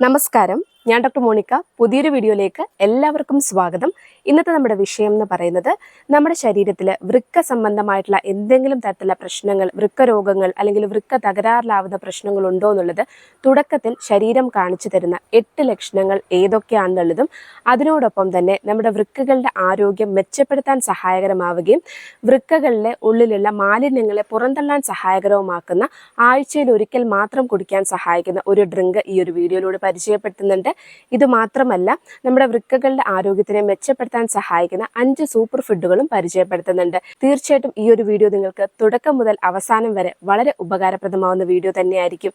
നമസ്കാരം. ഞാൻ doctor Monica പുതിയൊരു വീഡിയോയിലേക്ക് എല്ലാവർക്കും സ്വാഗതം. ഇന്നത്തെ നമ്മുടെ വിഷയം എന്ന് പറയുന്നത് നമ്മുടെ ശരീരത്തിൽ വൃക്ക സംബന്ധമായിട്ടുള്ള എന്തെങ്കിലും തരത്തിലുള്ള പ്രശ്നങ്ങൾ വൃക്ക രോഗങ്ങൾ അല്ലെങ്കിൽ വൃക്ക തകരാറിലാവുന്ന പ്രശ്നങ്ങൾ ഉണ്ടോ എന്നുള്ളത് തുടക്കത്തിൽ ശരീരം കാണിച്ചു തരുന്ന എട്ട് ലക്ഷണങ്ങൾ ഏതൊക്കെയാണെന്നുള്ളതും അതിനോടൊപ്പം തന്നെ നമ്മുടെ വൃക്കകളുടെ ആരോഗ്യം മെച്ചപ്പെടുത്താൻ സഹായകരമാവുകയും വൃക്കകളിലെ ഉള്ളിലുള്ള മാലിന്യങ്ങളെ പുറന്തള്ളാൻ സഹായകരവുമാക്കുന്ന ആഴ്ചയിൽ ഒരിക്കൽ മാത്രം കുടിക്കാൻ സഹായിക്കുന്ന ഒരു ഡ്രിങ്ക് ഈ ഒരു വീഡിയോയിലൂടെ പരിചയപ്പെടുത്തുന്നുണ്ട്. ഇത് മാത്രമല്ല നമ്മുടെ വൃക്കകളുടെ ആരോഗ്യത്തിനെ മെച്ചപ്പെടുത്താൻ സഹായിക്കുന്ന അഞ്ച് സൂപ്പർ ഫുഡുകളും പരിചയപ്പെടുത്തുന്നുണ്ട്. തീർച്ചയായിട്ടും ഈ ഒരു വീഡിയോ നിങ്ങൾക്ക് തുടക്കം മുതൽ അവസാനം വരെ വളരെ ഉപകാരപ്രദമാവുന്ന വീഡിയോ തന്നെയായിരിക്കും.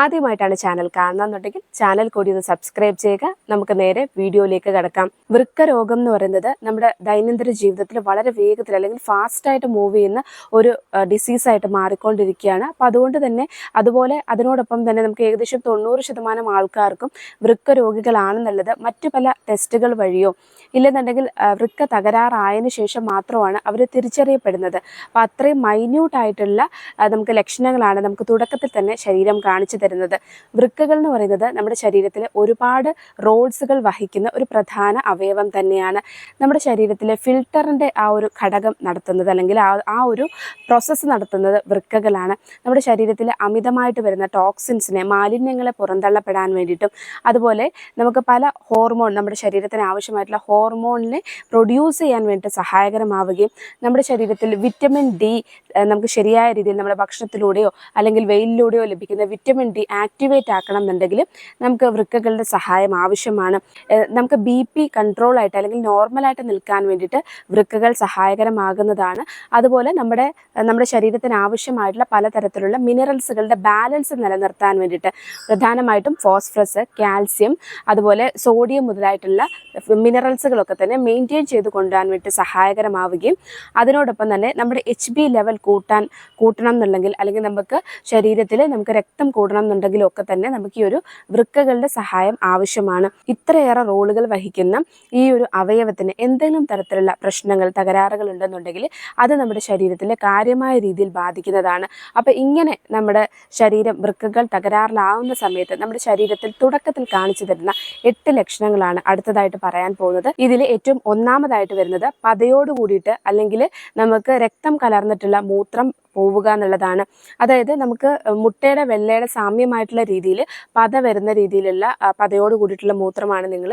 ആദ്യമായിട്ടാണ് ചാനൽ കാണുന്നതെന്നുണ്ടെങ്കിൽ ചാനൽ കൂടി ഒന്ന് സബ്സ്ക്രൈബ് ചെയ്യുക. നമുക്ക് നേരെ വീഡിയോയിലേക്ക് കടക്കാം. വൃക്ക രോഗം എന്ന് പറയുന്നത് നമ്മുടെ ദൈനംദിന ജീവിതത്തിൽ വളരെ വേഗത്തിൽ അല്ലെങ്കിൽ ഫാസ്റ്റായിട്ട് മൂവ് ചെയ്യുന്ന ഒരു ഡിസീസ് ആയിട്ട് മാറിക്കൊണ്ടിരിക്കുകയാണ്. അപ്പോൾ അതുകൊണ്ട് തന്നെ അതുപോലെ അതിനോടൊപ്പം തന്നെ നമുക്ക് ഏകദേശം തൊണ്ണൂറ് ശതമാനം ആൾക്കാർക്കും വൃക്ക രോഗികളാണെന്നുള്ളത് മറ്റു പല ടെസ്റ്റുകൾ വഴിയോ ഇല്ലെന്നുണ്ടെങ്കിൽ വൃക്ക തകരാറായതിനു ശേഷം മാത്രമാണ് അവർ തിരിച്ചറിയപ്പെടുന്നത്. അപ്പോൾ അത്രയും മൈന്യൂട്ടായിട്ടുള്ള നമുക്ക് ലക്ഷണങ്ങളാണ് നമുക്ക് തുടക്കത്തിൽ തന്നെ ശരീരം കാണിച്ചു തരുന്നത്. വൃക്കകൾ എന്ന് പറയുന്നത് നമ്മുടെ ശരീരത്തിൽ ഒരുപാട് റോൾസുകൾ വഹിക്കുന്ന ഒരു പ്രധാന അവയവം തന്നെയാണ്. നമ്മുടെ ശരീരത്തിലെ ഫിൽറ്ററിന്റെ ആ ഒരു ഘടകം നടത്തുന്നത് അല്ലെങ്കിൽ ആ ആ ഒരു പ്രോസസ്സ് നടത്തുന്നത് വൃക്കകളാണ്. നമ്മുടെ ശരീരത്തിൽ അമിതമായിട്ട് വരുന്ന ടോക്സിൻസിനെ മാലിന്യങ്ങളെ പുറന്തള്ളപ്പെടാൻ വേണ്ടിയിട്ടും അതുപോലെ നമുക്ക് പല ഹോർമോൺ നമ്മുടെ ശരീരത്തിന് ആവശ്യമായിട്ടുള്ള ഹോർമോണിനെ പ്രൊഡ്യൂസ് ചെയ്യാൻ വേണ്ടി സഹായകരമാവുകയും നമ്മുടെ ശരീരത്തിൽ വിറ്റമിൻ ഡി നമുക്ക് ശരിയായ രീതിയിൽ നമ്മുടെ ഭക്ഷണത്തിലൂടെയോ അല്ലെങ്കിൽ വെയിലിലൂടെയോ ലഭിക്കുന്ന വിറ്റമിൻ ഡി ആക്ടിവേറ്റ് ആക്കണം എന്നുണ്ടെങ്കിൽ നമുക്ക് വൃക്കകളുടെ സഹായം ആവശ്യമാണ്. നമുക്ക് ബി പി കൺട്രോൾ ആയിട്ട് അല്ലെങ്കിൽ നോർമലായിട്ട് നിൽക്കാൻ വേണ്ടിയിട്ട് വൃക്കകൾ സഹായകരമാകുന്നതാണ്. അതുപോലെ നമ്മുടെ നമ്മുടെ ശരീരത്തിന് ആവശ്യമായിട്ടുള്ള പലതരത്തിലുള്ള മിനറൽസുകളുടെ ബാലൻസ് നിലനിർത്താൻ വേണ്ടിയിട്ട് പ്രധാനമായിട്ടും ഫോസ്ഫറസ് കാൽസ്യം അതുപോലെ സോഡിയം മുതലായിട്ടുള്ള മിനറൽസുകളൊക്കെ തന്നെ മെയിന്റെയിൻ ചെയ്ത് കൊണ്ടുപോകാൻ വേണ്ടി സഹായകരമാവുകയും അതിനോടൊപ്പം തന്നെ നമ്മുടെ എച്ച് ബി ലെവൽ കൂട്ടാൻ കൂട്ടണം എന്നുണ്ടെങ്കിൽ അല്ലെങ്കിൽ നമുക്ക് ശരീരത്തിൽ നമുക്ക് രക്തം കൂടണം എന്നുണ്ടെങ്കിലും ഒക്കെ തന്നെ നമുക്ക് ഈ ഒരു വൃക്കകളുടെ സഹായം ആവശ്യമാണ്. ഇത്രയേറെ റോളുകൾ വഹിക്കുന്ന ഈ ഒരു അവയവത്തിന് എന്തെങ്കിലും തരത്തിലുള്ള പ്രശ്നങ്ങൾ തകരാറുകൾ ഉണ്ടെന്നുണ്ടെങ്കിൽ അത് നമ്മുടെ ശരീരത്തിൽ കാര്യമായ രീതിയിൽ ബാധിക്കുന്നതാണ്. അപ്പോൾ ഇങ്ങനെ നമ്മുടെ ശരീരം വൃക്കകൾ തകരാറിലാവുന്ന സമയത്ത് നമ്മുടെ ശരീരത്തിൽ തുടക്കത്തിൽ കാണിച്ചു തരുന്ന എട്ട് ലക്ഷണങ്ങളാണ് അടുത്തതായിട്ട് പറയാൻ പോകുന്നത്. ഇതിൽ ഏറ്റവും ഒന്നാമതായിട്ട് വരുന്നത് പതയോട് കൂടിയിട്ട് അല്ലെങ്കിൽ നമുക്ക് രക്തം കലർന്നിട്ടുള്ള മൂത്രം പോവുക എന്നുള്ളതാണ്. അതായത് നമുക്ക് മുട്ടയുടെ വെള്ളയുടെ സാമ്യമായിട്ടുള്ള രീതിയിൽ പത വരുന്ന രീതിയിലുള്ള പതയോട് കൂടിയിട്ടുള്ള മൂത്രമാണ് നിങ്ങൾ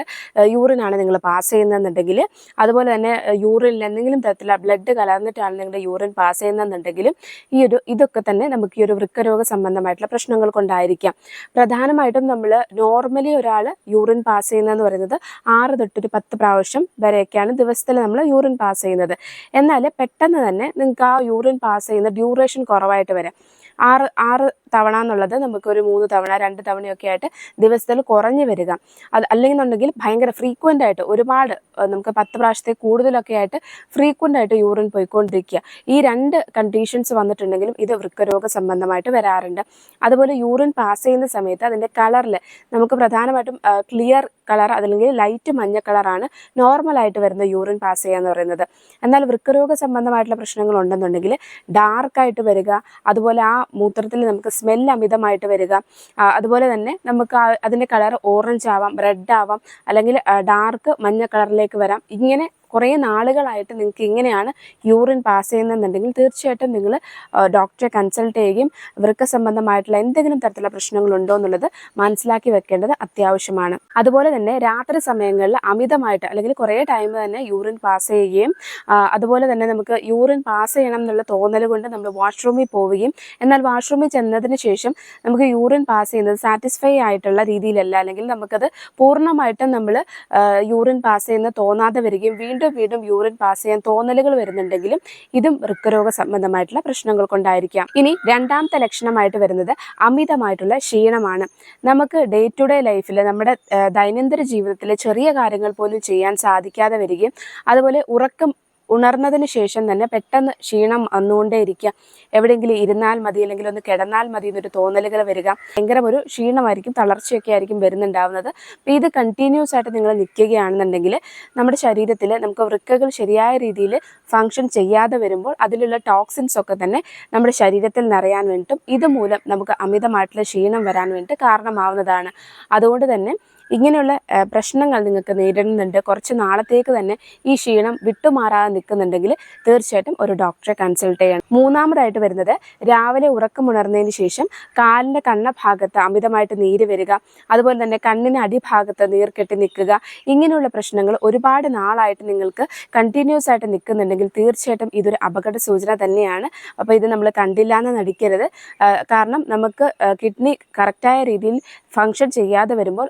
യൂറിനാണ് നിങ്ങൾ പാസ് ചെയ്യുന്നതെന്നുണ്ടെങ്കിൽ അതുപോലെ തന്നെ യൂറിനിൽ എന്തെങ്കിലും തരത്തിലുള്ള ബ്ലഡ് കലർന്നിട്ടാണ് നിങ്ങളുടെ യൂറിൻ പാസ് ചെയ്യുന്നതെന്നുണ്ടെങ്കിലും ഈ ഒരു ഇതൊക്കെ തന്നെ നമുക്ക് ഈ ഒരു വൃക്കരോഗ സംബന്ധമായിട്ടുള്ള പ്രശ്നങ്ങൾ കൊണ്ടായിരിക്കാം പ്രധാനമായിട്ടും നമ്മൾ നോർമലി ഒരാൾ യൂറിൻ പാസ് ചെയ്യുന്നതെന്ന് പറയുന്നത് ആറ് തൊട്ടൊരു പത്ത് പ്രാവശ്യം വരെയൊക്കെയാണ് ദിവസത്തിൽ നമ്മൾ യൂറിൻ പാസ് ചെയ്യുന്നത്. എന്നാൽ പെട്ടെന്ന് തന്നെ നിങ്ങൾക്ക് ആ യൂറിൻ പാസ് ചെയ്യുന്ന ഡ്യൂറേഷൻ കുറവായിട്ട് വരാം. ആറ് ആറ് തവണ എന്നുള്ളത് നമുക്ക് ഒരു മൂന്ന് തവണ രണ്ട് തവണയൊക്കെ ആയിട്ട് ദിവസത്തിൽ കുറഞ്ഞു വരിക. അത് അല്ലെങ്കിൽ എന്നുണ്ടെങ്കിൽ ഭയങ്കര ഫ്രീക്വന്റ് ആയിട്ട് ഒരുപാട് നമുക്ക് പത്ത് പ്രാവശ്യത്തെ കൂടുതലൊക്കെ ആയിട്ട് ഫ്രീക്വന്റ് ആയിട്ട് യൂറിൻ പോയിക്കൊണ്ടിരിക്കുക. ഈ രണ്ട് കണ്ടീഷൻസ് വന്നിട്ടുണ്ടെങ്കിലും ഇത് വൃക്കരോഗ സംബന്ധമായിട്ട് വരാറുണ്ട്. അതുപോലെ യൂറിൻ പാസ് ചെയ്യുന്ന സമയത്ത് അതിന്റെ കളറിൽ നമുക്ക് പ്രധാനമായിട്ടും ക്ലിയർ കളർ അതല്ലെങ്കിൽ ലൈറ്റ് മഞ്ഞ കളറാണ് നോർമലായിട്ട് വരുന്ന യൂറിൻ പാസ് ചെയ്യുക എന്ന് പറയുന്നത്. എന്നാൽ വൃക്കരോഗ സംബന്ധമായിട്ടുള്ള പ്രശ്നങ്ങൾ ഉണ്ടെന്നുണ്ടെങ്കിൽ ഡാർക്കായിട്ട് വരിക അതുപോലെ ആ മൂത്രത്തിൽ നമുക്ക് സ്മെൽ അമിതമായിട്ട് വരിക. അതുപോലെ തന്നെ നമുക്ക് അതിന്റെ കളർ ഓറഞ്ച് ആവാം റെഡ് ആവാം അല്ലെങ്കിൽ ഡാർക്ക് മഞ്ഞ കളറിലേക്ക് വരാം. ഇങ്ങനെ കുറേ നാളുകളായിട്ട് നിങ്ങൾക്ക് ഇങ്ങനെയാണ് യൂറിൻ പാസ് ചെയ്യുന്നതെന്നുണ്ടെങ്കിൽ തീർച്ചയായിട്ടും നിങ്ങൾ ഡോക്ടറെ കൺസൾട്ട് ചെയ്യുകയും വൃക്ക സംബന്ധമായിട്ടുള്ള എന്തെങ്കിലും തരത്തിലുള്ള പ്രശ്നങ്ങളുണ്ടോ എന്നുള്ളത് മനസ്സിലാക്കി വെക്കേണ്ടത് അത്യാവശ്യമാണ്. അതുപോലെ തന്നെ രാത്രി സമയങ്ങളിൽ അമിതമായിട്ട് അല്ലെങ്കിൽ കുറേ ടൈം തന്നെ യൂറിൻ പാസ് ചെയ്യുകയും അതുപോലെ തന്നെ നമുക്ക് യൂറിൻ പാസ് ചെയ്യണം എന്നുള്ള തോന്നൽ കൊണ്ട് നമ്മൾ വാഷ്റൂമിൽ പോവുകയും എന്നാൽ വാഷ്റൂമിൽ ചെന്നതിന് ശേഷം നമുക്ക് യൂറിൻ പാസ് ചെയ്യുന്നത് സാറ്റിസ്ഫൈ ആയിട്ടുള്ള രീതിയിലല്ല. അല്ലെങ്കിൽ നമുക്കത് പൂർണമായിട്ടും നമ്മൾ യൂറിൻ പാസ് ചെയ്യുന്ന തോന്നാതെ വരികയും വീണ്ടും വീണ്ടും വീണ്ടും യൂറിൻ പാസ് ചെയ്യാൻ തോന്നലുകൾ വരുന്നുണ്ടെങ്കിലും ഇതും വൃക്കരോഗ സംബന്ധമായിട്ടുള്ള പ്രശ്നങ്ങൾ കൊണ്ടായിരിക്കാം. ഇനി രണ്ടാമത്തെ ലക്ഷണമായിട്ട് വരുന്നത് അമിതമായിട്ടുള്ള ക്ഷീണമാണ്. നമുക്ക് ഡേ ടു ഡേ ലൈഫിൽ നമ്മുടെ ദൈനംദിന ജീവിതത്തിലെ ചെറിയ കാര്യങ്ങൾ പോലും ചെയ്യാൻ സാധിക്കാതെ വരികയും അതുപോലെ ഉറക്കം ഉണർന്നതിന് ശേഷം തന്നെ പെട്ടെന്ന് ക്ഷീണം വന്നുകൊണ്ടേ ഇരിക്കുക. എവിടെയെങ്കിലും ഇരുന്നാൽ മതി അല്ലെങ്കിൽ ഒന്ന് കിടന്നാൽ മതി എന്നൊരു തോന്നലുകൾ വരിക. ഭയങ്കര ഒരു ക്ഷീണമായിരിക്കും തളർച്ചയൊക്കെ ആയിരിക്കും വരുന്നുണ്ടാവുന്നത്. അപ്പോൾ ഇത് കണ്ടിന്യൂസ് ആയിട്ട് നിങ്ങൾ നിൽക്കുകയാണെന്നുണ്ടെങ്കിൽ നമ്മുടെ ശരീരത്തിൽ നമുക്ക് വൃക്കകൾ ശരിയായ രീതിയിൽ ഫങ്ഷൻ ചെയ്യാതെ വരുമ്പോൾ അതിലുള്ള ടോക്സിൻസ് ഒക്കെ തന്നെ നമ്മുടെ ശരീരത്തിൽ നിറയാൻ വേണ്ടിയിട്ടും ഇതുമൂലം നമുക്ക് അമിതമായിട്ടുള്ള ക്ഷീണം വരാൻ വേണ്ടി കാരണമാവുന്നതാണ്. അതുകൊണ്ട് തന്നെ ഇങ്ങനെയുള്ള പ്രശ്നങ്ങൾ നിങ്ങൾക്ക് നേരിടുന്നുണ്ട്. കുറച്ച് നാളത്തേക്ക് തന്നെ ഈ ക്ഷീണം വിട്ടുമാറാതെ നിൽക്കുന്നുണ്ടെങ്കിൽ തീർച്ചയായിട്ടും ഒരു ഡോക്ടറെ കൺസൾട്ട് ചെയ്യണം. മൂന്നാമതായിട്ട് വരുന്നത് രാവിലെ ഉറക്കമുണർന്നതിന് ശേഷം കാലിന്റെ കണ്ണ ഭാഗത്ത് അമിതമായിട്ട് നീര് വരിക അതുപോലെ തന്നെ കണ്ണിന് അടിഭാഗത്ത് നീർ കെട്ടി നിൽക്കുക ഇങ്ങനെയുള്ള പ്രശ്നങ്ങൾ ഒരുപാട് നാളായിട്ട് നിങ്ങൾക്ക് കണ്ടിന്യൂസ് ആയിട്ട് നിൽക്കുന്നുണ്ടെങ്കിൽ തീർച്ചയായിട്ടും ഇതൊരു അപകട സൂചന തന്നെയാണ്. അപ്പോൾ ഇത് നമ്മൾ കണ്ടില്ല എന്ന് നടിക്കരുത്. കാരണം നമുക്ക് കിഡ്നി കറക്റ്റായ രീതിയിൽ ഫങ്ഷൻ ചെയ്യാതെ വരുമ്പോൾ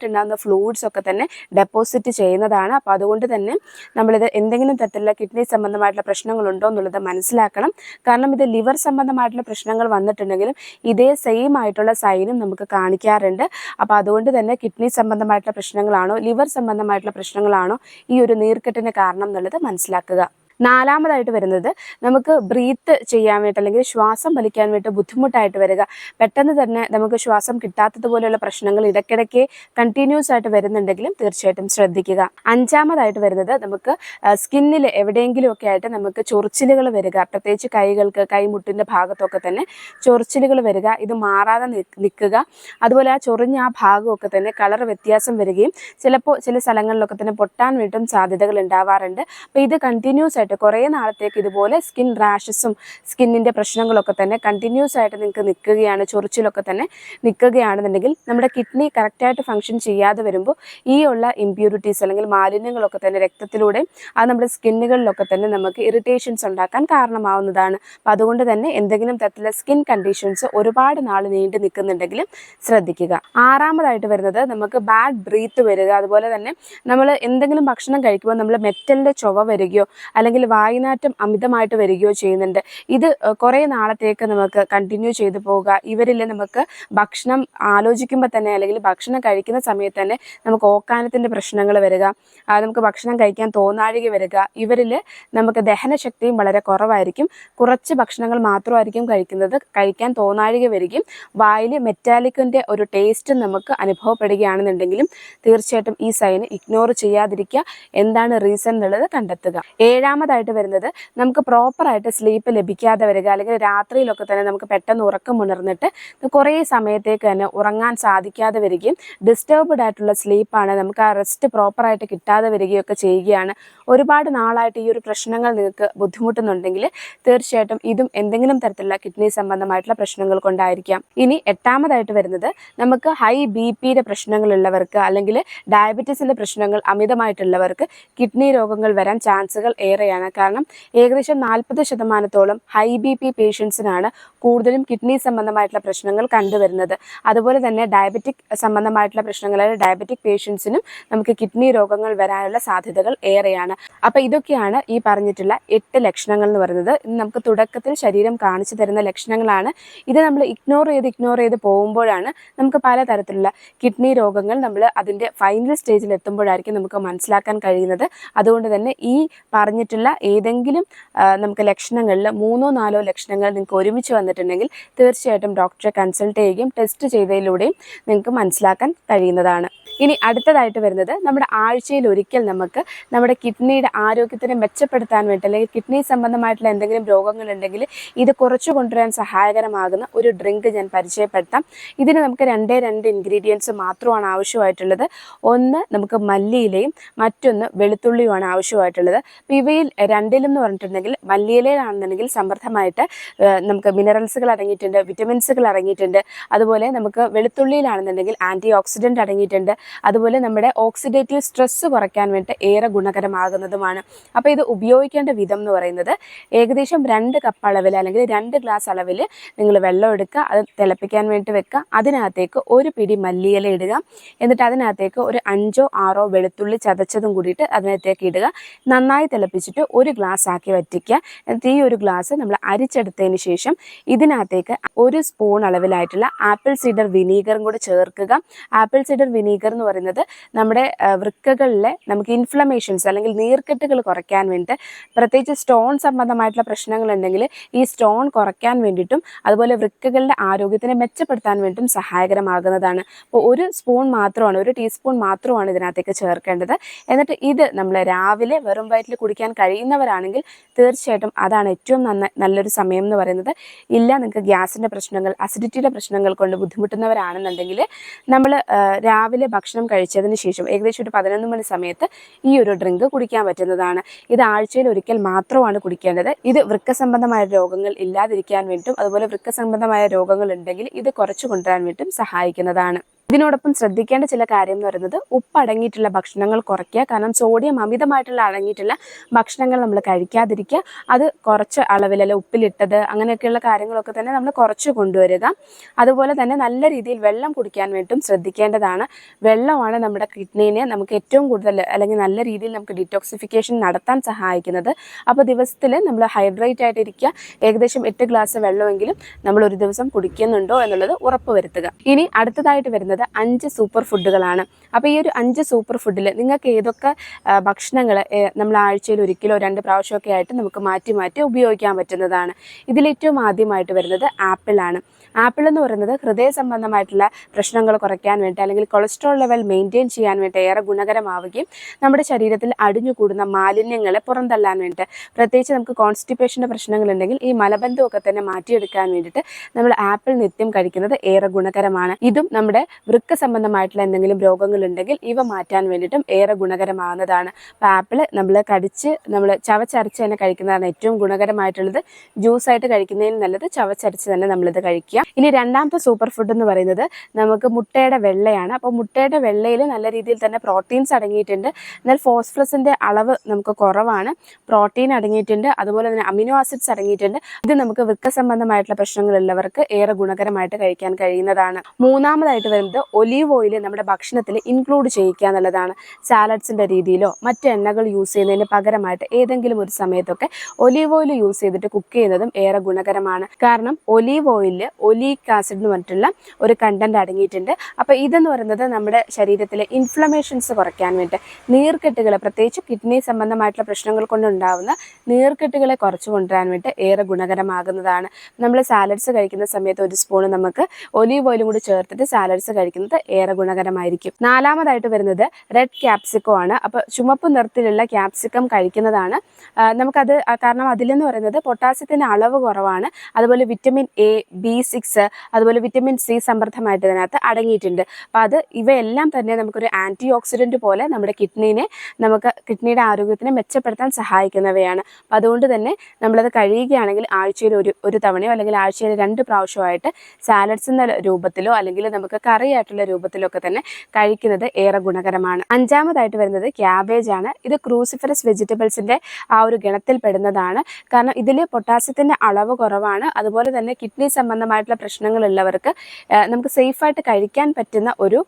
അമിതമായിട്ടുണ്ടാകുന്ന ഫ്ലൂയിഡ്സ് ഒക്കെ തന്നെ ഡെപ്പോസിറ്റ് ചെയ്യുന്നതാണ്. അപ്പോൾ അതുകൊണ്ട് തന്നെ നമ്മളിത് എന്തെങ്കിലും തരത്തിലുള്ള കിഡ്നി സംബന്ധമായിട്ടുള്ള പ്രശ്നങ്ങളുണ്ടോ എന്നുള്ളത് മനസ്സിലാക്കണം. കാരണം ഇത് ലിവർ സംബന്ധമായിട്ടുള്ള പ്രശ്നങ്ങൾ വന്നിട്ടുണ്ടെങ്കിലും ഇതേ സെയിം ആയിട്ടുള്ള സൈനും നമുക്ക് കാണിക്കാറുണ്ട്. അപ്പോൾ അതുകൊണ്ട് തന്നെ കിഡ്നി സംബന്ധമായിട്ടുള്ള പ്രശ്നങ്ങളാണോ ലിവർ സംബന്ധമായിട്ടുള്ള പ്രശ്നങ്ങളാണോ ഈ ഒരു നീർക്കെട്ടിന് കാരണം എന്നുള്ളത് മനസ്സിലാക്കുക. നാലാമതായിട്ട് വരുന്നത് നമുക്ക് ബ്രീത്ത് ചെയ്യാൻ വേണ്ടി അല്ലെങ്കിൽ ശ്വാസം വലിക്കാൻ വേണ്ടി ബുദ്ധിമുട്ടായിട്ട് വരിക. പെട്ടെന്ന് തന്നെ നമുക്ക് ശ്വാസം കിട്ടാത്തതുപോലെയുള്ള പ്രശ്നങ്ങൾ ഇടയ്ക്കിടയ്ക്ക് കണ്ടിന്യൂസ് ആയിട്ട് വരുന്നുണ്ടെങ്കിലും തീർച്ചയായിട്ടും ശ്രദ്ധിക്കുക. അഞ്ചാമതായിട്ട് വരുന്നത് നമുക്ക് സ്കിന്നിൽ എവിടെയെങ്കിലും ഒക്കെ ആയിട്ട് നമുക്ക് ചൊറിച്ചിലുകൾ വരിക. പ്രത്യേകിച്ച് കൈകൾക്ക് കൈമുട്ടിന്റെ ഭാഗത്തൊക്കെ തന്നെ ചൊറിച്ചിലുകൾ വരിക. ഇത് മാറാതെ നിൽക്കുക. അതുപോലെ ആ ചൊറിഞ്ഞ ആ ഭാഗമൊക്കെ തന്നെ കളർ വ്യത്യാസം വരികയും ചിലപ്പോൾ ചില സ്ഥലങ്ങളിലൊക്കെ തന്നെ പൊട്ടാൻ വേണ്ടിയിട്ടും സാധ്യതകൾ ഉണ്ടാവാറുണ്ട്. അപ്പോൾ ഇത് കണ്ടിന്യൂസ് ആയിട്ട് കുറേ നാളത്തേക്ക് ഇതുപോലെ സ്കിൻ റാഷസും സ്കിന്നിന്റെ പ്രശ്നങ്ങളൊക്കെ തന്നെ കണ്ടിന്യൂസ് ആയിട്ട് നിങ്ങൾക്ക് നിൽക്കുകയാണ് ചൊറിച്ചിലൊക്കെ തന്നെ നിൽക്കുകയാണെന്നുണ്ടെങ്കിൽ നമ്മുടെ കിഡ്നി കറക്റ്റായിട്ട് ഫങ്ഷൻ ചെയ്യാതെ വരുമ്പോൾ ഈ ഉള്ള ഇമ്പ്യൂരിറ്റീസ് അല്ലെങ്കിൽ മാലിന്യങ്ങളൊക്കെ തന്നെ രക്തത്തിലൂടെ അത് നമ്മുടെ സ്കിന്നുകളിലൊക്കെ തന്നെ നമുക്ക് ഇറിറ്റേഷൻസ് ഉണ്ടാക്കാൻ കാരണമാവുന്നതാണ്. അപ്പോൾ അതുകൊണ്ട് തന്നെ എന്തെങ്കിലും തരത്തിലുള്ള സ്കിൻ കണ്ടീഷൻസ് ഒരുപാട് നാൾ നീണ്ടു നിൽക്കുന്നുണ്ടെങ്കിലും ശ്രദ്ധിക്കുക. ആറാമതായിട്ട് വരുന്നത് നമുക്ക് ബാഡ് ബ്രീത്ത് വരിക. അതുപോലെ തന്നെ നമ്മൾ എന്തെങ്കിലും ഭക്ഷണം കഴിക്കുമ്പോൾ നമ്മൾ മെറ്റലിന്റെ ചൊവ വരികയോ അല്ലെങ്കിൽ വായുനാറ്റം അമിതമായിട്ട് വരികയോ ചെയ്യുന്നുണ്ട്. ഇത് കുറേ നാളത്തേക്ക് നമുക്ക് കണ്ടിന്യൂ ചെയ്തു പോവുക. ഇവരിൽ നമുക്ക് ഭക്ഷണം ആലോചിക്കുമ്പോൾ തന്നെ അല്ലെങ്കിൽ ഭക്ഷണം കഴിക്കുന്ന സമയത്ത് തന്നെ നമുക്ക് ഓക്കാനത്തിന്റെ പ്രശ്നങ്ങൾ വരിക. നമുക്ക് ഭക്ഷണം കഴിക്കാൻ തോന്നാഴിക വരിക. ഇവരിൽ നമുക്ക് ദഹനശക്തിയും വളരെ കുറവായിരിക്കും. കുറച്ച് ഭക്ഷണങ്ങൾ മാത്രമായിരിക്കും കഴിക്കുന്നത്. കഴിക്കാൻ തോന്നാഴിക വരികയും വായിൽ മെറ്റാലിക്കിന്റെ ഒരു ടേസ്റ്റ് നമുക്ക് അനുഭവപ്പെടുകയാണെന്നുണ്ടെങ്കിലും തീർച്ചയായിട്ടും ഈ സൈന് ഇഗ്നോർ ചെയ്യാതിരിക്കുക. എന്താണ് റീസൺ എന്നുള്ളത് കണ്ടെത്തുക. ഏഴാമതായിട്ട് വരുന്നത് നമുക്ക് പ്രോപ്പറായിട്ട് സ്ലീപ്പ് ലഭിക്കാതെ വരിക അല്ലെങ്കിൽ രാത്രിയിലൊക്കെ തന്നെ നമുക്ക് പെട്ടെന്ന് ഉറക്കം ഉണർന്നിട്ട് കുറേ സമയത്തേക്ക് തന്നെ ഉറങ്ങാൻ സാധിക്കാതെ വരികയും ഡിസ്റ്റർബ്ഡ് ആയിട്ടുള്ള സ്ലീപ്പാണ് നമുക്ക് ആ റെസ്റ്റ് പ്രോപ്പറായിട്ട് കിട്ടാതെ വരികയൊക്കെ ചെയ്യുകയാണ്. ഒരുപാട് നാളായിട്ട് ഈ ഒരു പ്രശ്നങ്ങൾ നിങ്ങൾക്ക് ബുദ്ധിമുട്ടുന്നുണ്ടെങ്കിൽ തീർച്ചയായിട്ടും ഇതും എന്തെങ്കിലും തരത്തിലുള്ള കിഡ്നി സംബന്ധമായിട്ടുള്ള പ്രശ്നങ്ങൾ കൊണ്ടായിരിക്കാം. ഇനി എട്ടാമതായിട്ട് വരുന്നത് നമുക്ക് ഹൈ ബി പിയുടെ പ്രശ്നങ്ങളുള്ളവർക്ക് അല്ലെങ്കിൽ ഡയബറ്റീസിന്റെ പ്രശ്നങ്ങൾ അമിതമായിട്ടുള്ളവർക്ക് കിഡ്നി രോഗങ്ങൾ വരാൻ ചാൻസുകൾ ഏറെയാണ്. കാരണം ഏകദേശം നാൽപ്പത് ശതമാനത്തോളം ഹൈ ബി പി പേഷ്യൻസിനാണ് കൂടുതലും കിഡ്നി സംബന്ധമായിട്ടുള്ള പ്രശ്നങ്ങൾ കണ്ടുവരുന്നത്. അതുപോലെ തന്നെ ഡയബറ്റിക് സംബന്ധമായിട്ടുള്ള പ്രശ്നങ്ങൾ അതായത് ഡയബറ്റിക് പേഷ്യൻസിനും നമുക്ക് കിഡ്നി രോഗങ്ങൾ വരാനുള്ള സാധ്യതകൾ ഏറെയാണ്. അപ്പോൾ ഇതൊക്കെയാണ് ഈ പറഞ്ഞിട്ടുള്ള എട്ട് ലക്ഷണങ്ങൾ എന്ന് പറയുന്നത്. ഇത് നമുക്ക് തുടക്കത്തിൽ ശരീരം കാണിച്ചു തരുന്ന ലക്ഷണങ്ങളാണ്. ഇത് നമ്മൾ ഇഗ്നോർ ചെയ്ത് ഇഗ്നോർ ചെയ്ത് പോകുമ്പോഴാണ് നമുക്ക് പലതരത്തിലുള്ള കിഡ്നി രോഗങ്ങൾ നമ്മൾ അതിന്റെ ഫൈനൽ സ്റ്റേജിൽ എത്തുമ്പോഴായിരിക്കും നമുക്ക് മനസ്സിലാക്കാൻ കഴിയുന്നത്. അതുകൊണ്ട് തന്നെ ഈ പറഞ്ഞിട്ടുള്ള ഏതെങ്കിലും നമുക്ക് ലക്ഷണങ്ങളിൽ മൂന്നോ നാലോ ലക്ഷണങ്ങൾ നിങ്ങൾക്ക് ഒരുമിച്ച് വന്നിട്ടുണ്ടെങ്കിൽ തീർച്ചയായിട്ടും ഡോക്ടറെ കൺസൾട്ട് ചെയ്യുകയും ടെസ്റ്റ് ചെയ്തതിലൂടെയും നിങ്ങൾക്ക് മനസ്സിലാക്കാൻ കഴിയുന്നതാണ്. ഇനി അടുത്തതായിട്ട് വരുന്നത് നമ്മുടെ ആഴ്ചയിൽ ഒരിക്കൽ നമുക്ക് നമ്മുടെ കിഡ്നിയുടെ ആരോഗ്യത്തിനെ മെച്ചപ്പെടുത്താൻ വേണ്ടി അല്ലെങ്കിൽ കിഡ്നി സംബന്ധമായിട്ടുള്ള എന്തെങ്കിലും രോഗങ്ങളുണ്ടെങ്കിൽ ഇത് കുറച്ചു കൊണ്ടുവരാൻ സഹായകരമാകുന്ന ഒരു ഡ്രിങ്ക് ഞാൻ പരിചയപ്പെടുത്താം. ഇതിന് നമുക്ക് രണ്ടേ രണ്ട് ഇൻഗ്രീഡിയൻസ് മാത്രമാണ് ആവശ്യമായിട്ടുള്ളത്. ഒന്ന് നമുക്ക് മല്ലിയിലയും മറ്റൊന്ന് വെളുത്തുള്ളിയുമാണ് ആവശ്യമായിട്ടുള്ളത്. അപ്പോൾ ഇവയിൽ രണ്ടിലും എന്ന് പറഞ്ഞിട്ടുണ്ടെങ്കിൽ മല്ലിയിലയിലാണെന്നുണ്ടെങ്കിൽ സമൃദ്ധമായിട്ട് നമുക്ക് മിനറൽസുകൾ അടങ്ങിയിട്ടുണ്ട് വിറ്റമിൻസുകൾ അടങ്ങിയിട്ടുണ്ട്. അതുപോലെ നമുക്ക് വെളുത്തുള്ളിയിലാണെന്നുണ്ടെങ്കിൽ ആന്റി ഓക്സിഡന്റ് അടങ്ങിയിട്ടുണ്ട്. അതുപോലെ നമ്മുടെ ഓക്സിഡേറ്റീവ് സ്ട്രെസ്സ് കുറയ്ക്കാൻ വേണ്ടി ഏറെ ഗുണകരമാകുന്നതുമാണ്. അപ്പോൾ ഇത് ഉപയോഗിക്കേണ്ട വിധം എന്ന് പറയുന്നത് ഏകദേശം രണ്ട് കപ്പ് അളവിൽ അല്ലെങ്കിൽ രണ്ട് ഗ്ലാസ് അളവിൽ നിങ്ങൾ വെള്ളം എടുക്കുക അത് തിളപ്പിക്കാൻ വേണ്ടി വെക്കുക. അതിനകത്തേക്ക് ഒരു പിടി മല്ലിയില ഇടുക. എന്നിട്ട് അതിനകത്തേക്ക് ഒരു അഞ്ചോ ആറോ വെളുത്തുള്ളി ചതച്ചതും കൂടിയിട്ട് അതിനകത്തേക്ക് ഇടുക. നന്നായി തിളപ്പിച്ചിട്ട് ഒരു ഗ്ലാസ് ആക്കി വറ്റിക്കുക. എന്നിട്ട് ഈ ഒരു ഗ്ലാസ് നമ്മൾ അരിച്ചെടുത്തതിന് ശേഷം ഇതിനകത്തേക്ക് ഒരു സ്പൂൺ അളവിലായിട്ടുള്ള ആപ്പിൾ സീഡർ വിനീഗറും കൂടെ ചേർക്കുക. ആപ്പിൾ സീഡർ വിനീഗർ എന്ന് പറയുന്നത് നമ്മുടെ വൃക്കകളിലെ നമുക്ക് ഇൻഫ്ലമേഷൻസ് അല്ലെങ്കിൽ നീർക്കെട്ടുകൾ കുറയ്ക്കാൻ വേണ്ടിയിട്ട് പ്രത്യേകിച്ച് സ്റ്റോൺ സംബന്ധമായിട്ടുള്ള പ്രശ്നങ്ങൾ ഉണ്ടെങ്കിൽ ഈ സ്റ്റോൺ കുറയ്ക്കാൻ വേണ്ടിയിട്ടും അതുപോലെ വൃക്കകളുടെ ആരോഗ്യത്തിനെ മെച്ചപ്പെടുത്താൻ വേണ്ടിയിട്ടും സഹായകരമാകുന്നതാണ്. അപ്പോൾ ഒരു സ്പൂൺ മാത്രമാണ് ഒരു ടീസ്പൂൺ മാത്രമാണ് ഇതിനകത്തേക്ക് ചേർക്കേണ്ടത്. എന്നിട്ട് ഇത് നമ്മൾ രാവിലെ വെറും വയറ്റിൽ കുടിക്കാൻ കഴിയുന്നവരാണെങ്കിൽ തീർച്ചയായിട്ടും അതാണ് ഏറ്റവും നന്ന നല്ലൊരു സമയം എന്ന് പറയുന്നത്. ഇല്ല നിങ്ങൾക്ക് ഗ്യാസിന്റെ പ്രശ്നങ്ങൾ അസിഡിറ്റിയുടെ പ്രശ്നങ്ങൾ കൊണ്ട് ബുദ്ധിമുട്ടുന്നവരാണെന്നുണ്ടെങ്കിൽ നമ്മൾ രാവിലെ ഭക്ഷണം കഴിച്ചതിന് ശേഷം ഏകദേശം ഒരു പതിനൊന്ന് മണി സമയത്ത് ഈ ഒരു ഡ്രിങ്ക് കുടിക്കാൻ പറ്റുന്നതാണ്. ഇത് ആഴ്ചയിൽ ഒരിക്കൽ മാത്രമാണ് കുടിക്കേണ്ടത്. ഇത് വൃക്ക സംബന്ധമായ രോഗങ്ങൾ ഇല്ലാതിരിക്കാൻ വേണ്ടിയിട്ടും അതുപോലെ വൃക്ക സംബന്ധമായ രോഗങ്ങൾ ഉണ്ടെങ്കിൽ ഇത് കുറച്ചു കൊണ്ടുവരാൻ വേണ്ടിയിട്ടും സഹായിക്കുന്നതാണ്. ഇതിനോടൊപ്പം ശ്രദ്ധിക്കേണ്ട ചില കാര്യം എന്ന് പറയുന്നത് ഉപ്പ് അടങ്ങിയിട്ടുള്ള ഭക്ഷണങ്ങൾ കുറയ്ക്കുക. കാരണം സോഡിയം അമിതമായിട്ടുള്ള അടങ്ങിയിട്ടുള്ള ഭക്ഷണങ്ങൾ നമ്മൾ കഴിക്കാതിരിക്കുക. അത് കുറച്ച് അളവിൽ അല്ലെ ഉപ്പിലിട്ടത് അങ്ങനെയൊക്കെയുള്ള കാര്യങ്ങളൊക്കെ തന്നെ നമ്മൾ കുറച്ച് കൊണ്ടുവരിക. അതുപോലെ തന്നെ നല്ല രീതിയിൽ വെള്ളം കുടിക്കാൻ വേണ്ടിയിട്ടും ശ്രദ്ധിക്കേണ്ടതാണ്. വെള്ളമാണ് നമ്മുടെ കിഡ്നീനെ നമുക്ക് ഏറ്റവും കൂടുതൽ അല്ലെങ്കിൽ നല്ല രീതിയിൽ നമുക്ക് ഡിറ്റോക്സിഫിക്കേഷൻ നടത്താൻ സഹായിക്കുന്നത്. അപ്പോൾ ദിവസത്തിൽ നമ്മൾ ഹൈഡ്രേറ്റ് ആയിട്ടിരിക്കുക. ഏകദേശം എട്ട് ഗ്ലാസ് വെള്ളമെങ്കിലും നമ്മൾ ഒരു ദിവസം കുടിക്കുന്നുണ്ടോ എന്നുള്ളത് ഉറപ്പ് വരുത്തുക. ഇനി അടുത്തതായിട്ട് വരുന്നത് അഞ്ച് സൂപ്പർ ഫുഡുകളാണ്. അപ്പോൾ ഈ ഒരു അഞ്ച് സൂപ്പർ ഫുഡിൽ നിങ്ങൾക്ക് ഏതൊക്കെ ഭക്ഷണങ്ങൾ നമ്മൾ ആഴ്ചയിൽ ഒരിക്കലോ രണ്ട് പ്രാവശ്യമൊക്കെ ആയിട്ട് നമുക്ക് മാറ്റി മാറ്റി ഉപയോഗിക്കാൻ പറ്റുന്നതാണ്. ഇതിലേറ്റവും ആദ്യമായിട്ട് വരുന്നത് ആപ്പിളാണ്. ആപ്പിൾ എന്ന് പറയുന്നത് ഹൃദയ സംബന്ധമായിട്ടുള്ള പ്രശ്നങ്ങൾ കുറയ്ക്കാൻ വേണ്ടി അല്ലെങ്കിൽ കൊളസ്ട്രോൾ ലെവൽ മെയിന്റെയിൻ ചെയ്യാൻ വേണ്ടി ഏറെ ഗുണകരമാവുകയും നമ്മുടെ ശരീരത്തിൽ അടിഞ്ഞു കൂടുന്ന മാലിന്യങ്ങളെ പുറന്തള്ളാൻ വേണ്ടിയിട്ട് പ്രത്യേകിച്ച് നമുക്ക് കോൺസ്റ്റിപ്പേഷന്റെ പ്രശ്നങ്ങളുണ്ടെങ്കിൽ ഈ മലബന്ധമൊക്കെ തന്നെ മാറ്റിയെടുക്കാൻ വേണ്ടിയിട്ട് നമ്മൾ ആപ്പിൾ നിത്യം കഴിക്കുന്നത് ഏറെ ഗുണകരമാണ്. ഇതും നമ്മുടെ വൃക്ക സംബന്ധമായിട്ടുള്ള എന്തെങ്കിലും രോഗങ്ങളുണ്ടെങ്കിൽ ഇവ മാറ്റാൻ വേണ്ടിയിട്ടും ഏറെ ഗുണകരമാവുന്നതാണ്. അപ്പോൾ ആപ്പിൾ നമ്മൾ കടിച്ച് നമ്മൾ ചവച്ചരച്ച് തന്നെ കഴിക്കുന്നതാണ് ഏറ്റവും ഗുണകരമായിട്ടുള്ളത്. ജ്യൂസായിട്ട് കഴിക്കുന്നതിന് നല്ലത് ചവച്ചരച്ച് തന്നെ നമ്മളിത് കഴിക്കുക. ഇനി രണ്ടാമത്തെ സൂപ്പർ ഫുഡ് എന്ന് പറയുന്നത് നമുക്ക് മുട്ടയുടെ വെള്ളയാണ്. അപ്പോൾ മുട്ടയുടെ വെള്ളയിൽ നല്ല രീതിയിൽ തന്നെ പ്രോട്ടീൻസ് അടങ്ങിയിട്ടുണ്ട്. എന്നാൽ ഫോസ്ഫറസിന്റെ അളവ് നമുക്ക് കുറവാണ്. പ്രോട്ടീൻ അടങ്ങിയിട്ടുണ്ട്. അതുപോലെ തന്നെ അമിനോ ആസിഡ്സ് അടങ്ങിയിട്ടുണ്ട്. ഇത് നമുക്ക് വൃക്ക സംബന്ധമായിട്ടുള്ള പ്രശ്നങ്ങളുള്ളവർക്ക് ഏറെ ഗുണകരമായിട്ട് കഴിക്കാൻ കഴിയുന്നതാണ്. മൂന്നാമതായിട്ട് വരുന്നത് ഒലീവ് ഓയിൽ നമ്മുടെ ഭക്ഷണത്തിൽ ഇൻക്ലൂഡ് ചെയ്യിക്കുക എന്നുള്ളതാണ്. സാലഡ്സിന്റെ രീതിയിലോ മറ്റ് എണ്ണകൾ യൂസ് ചെയ്യുന്നതിന് പകരമായിട്ട് ഏതെങ്കിലും ഒരു സമയത്തൊക്കെ ഒലീവ് ഓയിൽ യൂസ് ചെയ്തിട്ട് കുക്ക് ചെയ്യുന്നതും ഏറെ ഗുണകരമാണ്. കാരണം ഒലീവ് ഓയിലിൽ ഒലീക് ആസിഡ് എന്ന് പറഞ്ഞിട്ടുള്ള ഒരു കണ്ടന്റ് അടങ്ങിയിട്ടുണ്ട്. അപ്പോൾ ഇതെന്ന് പറയുന്നത് നമ്മുടെ ശരീരത്തിലെ ഇൻഫ്ലമേഷൻസ് കുറയ്ക്കാൻ വേണ്ടി. നീർക്കെട്ടുകൾ പ്രത്യേകിച്ച് കിഡ്നി സംബന്ധമായിട്ടുള്ള പ്രശ്നങ്ങൾ കൊണ്ടുണ്ടാവുന്ന നീർക്കെട്ടുകളെ കുറച്ച് കൊണ്ടുവരാൻ വേണ്ടി ഏറെ ഗുണകരമാകുന്നതാണ്. നമ്മൾ സാലഡ്സ് കഴിക്കുന്ന സമയത്ത് ഒരു സ്പൂൺ നമുക്ക് ഒലീവ് ഓയിലും കൂടി ചേർത്തിട്ട് സാലഡ്സ് കഴിക്കുന്നത് ഏറെ ഗുണകരമായിരിക്കും. നാലാമതായിട്ട് വരുന്നത് റെഡ് ക്യാപ്സിക്കോ ആണ്. അപ്പോൾ ചുമപ്പ് നിറത്തിലുള്ള ക്യാപ്സിക്കം കഴിക്കുന്നതാണ്. നമുക്കത് കാരണം അതിലെന്ന് പറയുന്നത് പൊട്ടാസ്യത്തിന്റെ അളവ് കുറവാണ്. അതുപോലെ വിറ്റമിൻ എ ബി സിക്സ് അതുപോലെ വിറ്റമിൻ സി സമൃദ്ധമായിട്ട് ഇതിനകത്ത് അടങ്ങിയിട്ടുണ്ട്. അപ്പോൾ അത് ഇവയെല്ലാം തന്നെ നമുക്കൊരു ആന്റി ഓക്സിഡന്റ് പോലെ നമ്മുടെ കിഡ്നീനെ നമുക്ക് കിഡ്നിയുടെ ആരോഗ്യത്തിനെ മെച്ചപ്പെടുത്താൻ സഹായിക്കുന്നവയാണ്. അപ്പോൾ അതുകൊണ്ട് തന്നെ നമ്മളത് കഴിയുകയാണെങ്കിൽ ആഴ്ചയിൽ ഒരു ഒരു തവണയോ അല്ലെങ്കിൽ ആഴ്ചയിൽ രണ്ട് പ്രാവശ്യമായിട്ട് സാലഡ്സ് എന്ന രൂപത്തിലോ അല്ലെങ്കിൽ നമുക്ക് കറിയായിട്ടുള്ള രൂപത്തിലോ ഒക്കെ തന്നെ കഴിക്കുന്നത് ഏറെ ഗുണകരമാണ്. അഞ്ചാമതായിട്ട് വരുന്നത് ക്യാബേജ് ആണ്. ഇത് ക്രൂസിഫറസ് വെജിറ്റബിൾസിന്റെ ആ ഒരു ഗണത്തിൽ പെടുന്നതാണ്. കാരണം ഇതിൽ പൊട്ടാസ്യത്തിന്റെ അളവ് കുറവാണ്. അതുപോലെ തന്നെ കിഡ്നി സംബന്ധമായിട്ടുള്ള പ്രശ്നങ്ങളുള്ളവർക്ക് ആ, നമുക്ക് സേഫായിട്ട് കഴിക്കാൻ പറ്റുന്ന ഒരു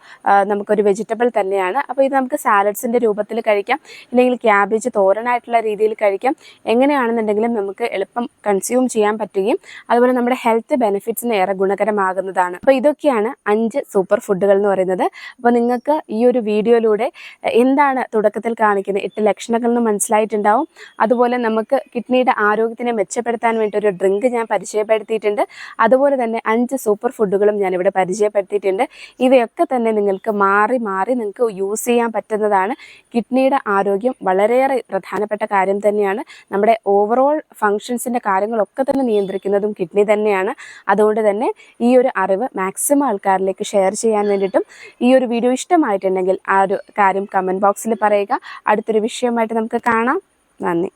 നമുക്കൊരു വെജിറ്റബിൾ തന്നെയാണ്. അപ്പോൾ ഇത് നമുക്ക് സാലഡ്സിന്റെ രൂപത്തിൽ കഴിക്കാം ഇല്ലെങ്കിൽ ക്യാബേജ് തോരനായിട്ടുള്ള രീതിയിൽ കഴിക്കാം. എങ്ങനെയാണെന്നുണ്ടെങ്കിലും നമുക്ക് എളുപ്പം കൺസ്യൂം ചെയ്യാൻ പറ്റുകയും അതുപോലെ നമ്മുടെ ഹെൽത്ത് ബെനിഫിറ്റ്സിന് ഏറെ ഗുണകരമാകുന്നതാണ്. അപ്പോൾ ഇതൊക്കെയാണ് അഞ്ച് സൂപ്പർ ഫുഡുകൾ എന്ന് പറയുന്നത്. അപ്പോൾ നിങ്ങൾക്ക് ഈ ഒരു വീഡിയോയിലൂടെ എന്താണ് തുടക്കത്തിൽ കാണിക്കുന്നത് എട്ട് ലക്ഷണങ്ങൾ എന്ന് മനസ്സിലായിട്ടുണ്ടാവും. അതുപോലെ നമുക്ക് കിഡ്നിയുടെ ആരോഗ്യത്തിനെ മെച്ചപ്പെടുത്താൻ വേണ്ടി ഒരു ഡ്രിങ്ക് ഞാൻ പരിചയപ്പെടുത്തിയിട്ടുണ്ട്. അതുപോലെ തന്നെ അഞ്ച് സൂപ്പർ ഫുഡുകളും ഞാനിവിടെ പരിചയപ്പെടുത്തിയിട്ടുണ്ട്. ഇവയൊക്കെ തന്നെ നിങ്ങൾക്ക് മാറി മാറി നിങ്ങൾക്ക് യൂസ് ചെയ്യാൻ പറ്റുന്നതാണ്. കിഡ്നിയുടെ ആരോഗ്യം വളരെയേറെ പ്രധാനപ്പെട്ട കാര്യം തന്നെയാണ്. നമ്മുടെ ഓവറോൾ ഫങ്ഷൻസിന്റെ കാര്യങ്ങളൊക്കെ തന്നെ നിയന്ത്രിക്കുന്നതും കിഡ്നി തന്നെയാണ്. അതുകൊണ്ട് തന്നെ ഈ ഒരു അറിവ് മാക്സിമം ആൾക്കാരിലേക്ക് ഷെയർ ചെയ്യാൻ വേണ്ടിയിട്ടും ഈ ഒരു വീഡിയോ ഇഷ്ടമായിട്ടുണ്ടെങ്കിൽ ആ ഒരു കാര്യം കമന്റ് ബോക്സിൽ പറയുക. അടുത്തൊരു വിഷയമായിട്ട് നമുക്ക് കാണാം. നന്ദി.